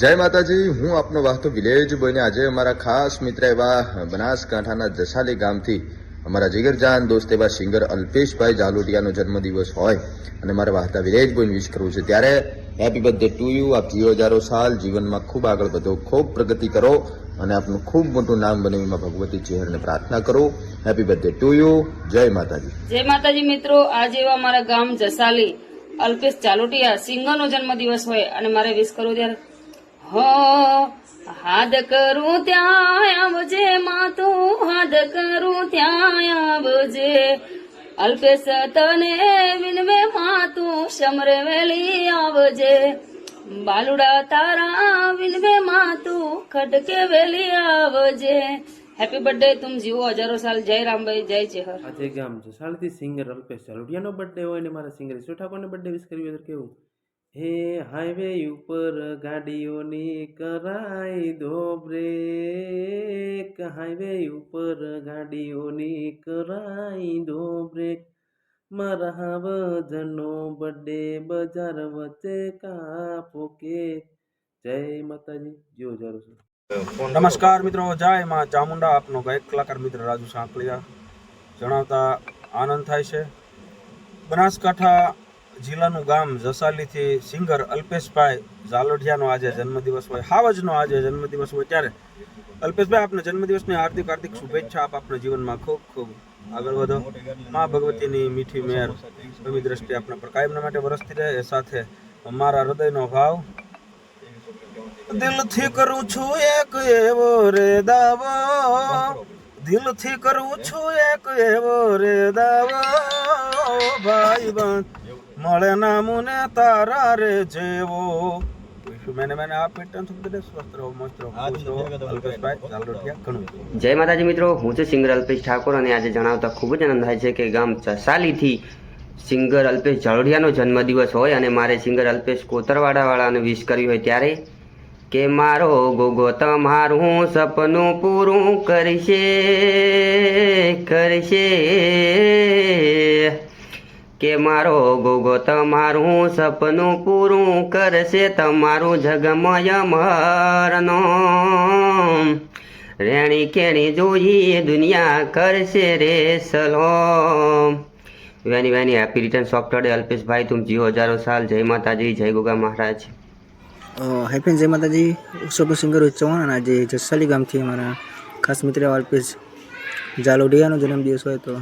જય માતાજી, હું આપનો વાહતો વિલેજ બોઈને આજે અમારા ખાસ મિત્ર એવા બનાસકાંઠાના જસાલી ગામથી અમારા જીગરજાન દોસ્ત એવા સિંગર અલ્પેશભાઈ જાલોટિયાનો જન્મદિવસ હોય અને મારે વાહતા વિલેજ બોયને વિશ કરવું છે. ત્યારે હેપી બર્થડે ટુ યુ આપ જીવો હજારો સાલ, જીવનમાં ખૂબ આગળ વધો, ખૂબ પ્રગતિ કરો અને આપનું ખૂબ મોટું નામ બને એમાં ભગવતી ચહેરને પ્રાર્થના કરો. હેપી બર્થડે ટુ યુ જય માતાજી. જય માતાજી મિત્રો, આજે એવા મારા ગામ જસાલી અલ્પેશ ચાલોટિયા સિંગરનો જન્મદિવસ હોય અને મારે વિશ કરવું ત્યારે હો, હાદ કરું ત્યાં આવજે માતું હાદ કરું ત્યાં આવજે. અલ્પેશ તને વિનવે માતું સમરે વેલી આવજે. બાલુડા તારા વિનવે માતું ખડકે વેલી આવજે. હેપી બર્થડે તુમ જીવો, હજારો સાલ. જય રામભાઈ, જય ચેહર. આજે ગામ જસાળથી સિંગર અલ્પેશ ચાલુડિયાનો બર્થડે હોય ને મારા સિંગર ઈસુ ઠાકોરને બર્થડે વિશ કરવી કેવું? હે હાઈવે ઉપર ગાડીઓની કરાઈ દો બ્રેક. હાઈવે ઉપર ગાડીઓની કરાઈ દો બ્રેક. મારા હાવજનો બર્થડે બજાર વચ્ચે કાપો કે. જય માતાજી. જીઓ જારો છું. નમસ્કાર મિત્રો, જય માં ચામુંડા. આપનો ગાયક કલાકાર મિત્ર રાજુ સાંકળિયા જણાવતા આનંદ થાય છે. બનાસકાંઠા જિલ્લાનું ગામ જસાલીથી સિંગર અલ્પેશભાઈ ઝાલોઢિયાનો આજે જન્મદિવસ હોય, હાવજનો આજે જન્મદિવસ હોય ત્યારે. અલ્પેશભાઈ, આપના જન્મદિવસની હાર્દિક હાર્દિક શુભેચ્છા આપ આપના જીવનમાં ખૂબ ખૂબ આગળ વધો. મા ભગવતીની મીઠી મેર એવી દ્રષ્ટિ આપના પર કાયમના માટે વરસતી રહે, એ સાથે મારા હૃદયનો ભાવ. દિલથી કરું છું એક એવો રે દાવો. દિલથી કરું છું એક એવો રે દાવો. ભાઈ બંધ મળે ના મુને તારા રે જેવો. મેને મેને આપ પેટર્ન સુધી સ્વસ્થ રહો મસ્ત રહો અલ્પેશભાઈ ચાલોટિયા ઘણું જય માતાજી મિત્રો હું છું સિંગર અલ્પેશ ઠાકોર અને આજે જણાવતા ખૂબ જ આનંદ થાય છે કે ગામ ચસાલીથી સિંગર અલ્પેશ ઝાલોડિયાનો જન્મદિવસ હોય અને મારે સિંગર અલ્પેશ કોતરવાડાવાળાને વિશ કર્યું હોય ત્યારે કે મારો ગોગો તમારું સપનું પૂરું કરશે કરશે. કે મારો ગોગો તમારું સપનું પૂરું કરશે તમારું જગમય મરનો રેણી કેણી જોઈ દુનિયા કરશે રે સલો. વેની વેની હેપી રિટર્ન સોફ્ટવેર અલ્પેશભાઈ, તુમ જીઓ હજારો સાલ. જય માતાજી, જય ગોગા મહારાજ. હેપી જય માતાજી ઉત્સવ સિંગર અને આજે જસલી ગામથી અમારા ખાસ મિત્ર અલ્પેશ જાલોડિયાનો જન્મદિવસ હોય તો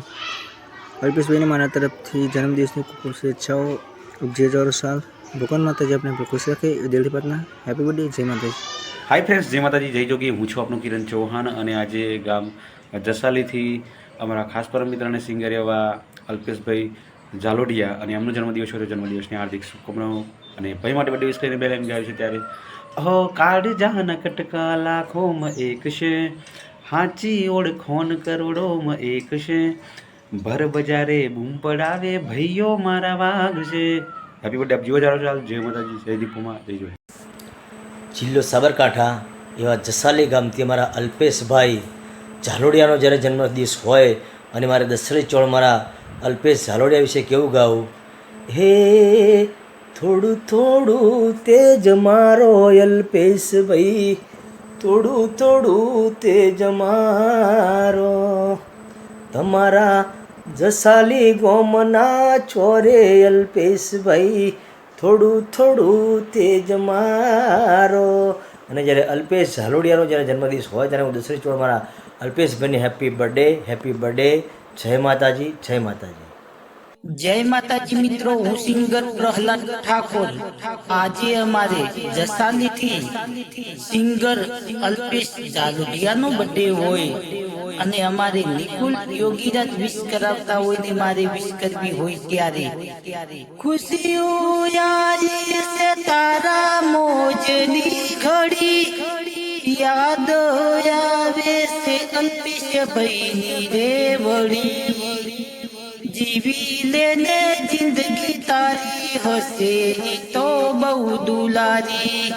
અલ્પેશભાઈને મારા તરફથી જન્મદિવસની ખૂબ શુભેચ્છાઓ. જે હજારો સાલ ભગવાન માતાજી આપણે ખુશ રાખે. દિલથી પ્રાર્થના હેપી બર્થડે જય માતાજી. હાય ફ્રેન્ડ્સ જય માતાજી, જય જોગી. હું છું આપનું કિરણ ચૌહાણ અને આજે ગામ જસાલીથી અમારા ખાસ પરમ મિત્ર અને સિંગર એવા અલ્પેશભાઈ ઝાલોડિયા અને એમનો જન્મદિવસ હોય જન્મદિવસની હાર્દિક શુભકામનાઓ અને ભાઈ માટે બર્થડે વિશ કરીને બેલ એમ ગાયું છે ત્યારે. હો કાઢ જાન કટકા લાખોમાં એક છે. હાચી ઓળખોન કરોડોમાં એક છે. ભર બજારે બૂમ પડાવે ભાઈઓ મારા વાઘ છે. હેપી બર્થડે આપ જીવો જારો ચાલ જય માતાજી, જય દીપુમાં, જય જોઈ જિલ્લો સાબરકાંઠા, એવા જસાલી ગામથી અમારા અલ્પેશભાઈ ઝાલોડિયાનો જ્યારે જન્મદિવસ હોય અને મારે દસરી ચોળ મારા અલ્પેશ ઝાલોડિયા વિશે કેવું ગાવું? હે, થોડું થોડું તેજ મારો અલ્પેશભાઈ, થોડું થોડું તેજ મારો. તમારા જસાલી ગોમના છોરે અલ્પેશભાઈ, થોડું થોડું તેજ મારો. અને જ્યારે અલ્પેશ ઝાલોડિયાનો જ્યારે જન્મદિવસ હોય, ત્યારે હું દસરી ચોળ મારા અલ્પેશભાઈની હેપી બર્થડે હેપી બર્થડે જય માતાજી જય માતાજી. જય માતાજી મિત્રો હું સિંગર પ્રહલાદ ઠાકોર આજે અમારે જસાલીથી સિંગર અલ્પેશ જાગડિયાનો બર્થડે હોય અને અમારે નિકુલ યોગીરાજ વિશ કરાવતા હોય ને મારે વિશ કરવી હોય ત્યારે ખુશીઓ યારી છે તારા મોજની ઘડી યાદ આવે છે અલ્પેશ ભાઈની રેવડી જીવી લેને જિંદગી તારી હશે તો બહુ દુલારી.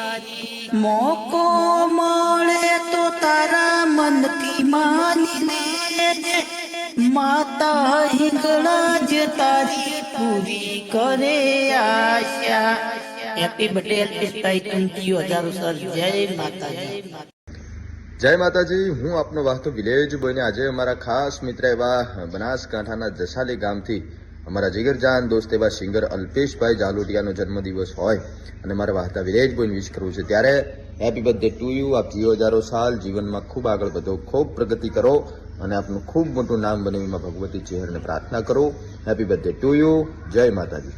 મોકો મળે તો તારા મનથી માની લેજે માતા હિંગળા જ તારી પૂરી કરે આશા. હેપી બર્થડે અલ્પેશભાઈ ટુમકીઓ હજારો સર, જય માતાજી. જય માતાજી, હું આપનો વાસ્તુ વિલેજ બોયને આજે અમારા ખાસ મિત્ર એવા બનાસકાંઠાના જસાલી ગામથી અમારા જીગરજાન દોસ્ત એવા સિંગર અલ્પેશભાઈ જાલોટિયાનો જન્મદિવસ હોય અને મારા વાહતા વિલેજ બોયને વિશ કરવું છે. ત્યારે હેપી બર્થડે ટુ યુ આપ જીવો હજારો સાલ, જીવનમાં ખૂબ આગળ વધો, ખૂબ પ્રગતિ કરો અને આપનું ખૂબ મોટું નામ બને એમાં ભગવતી ચહેરને પ્રાર્થના કરો. હેપી બર્થડે ટુ યુ જય માતાજી.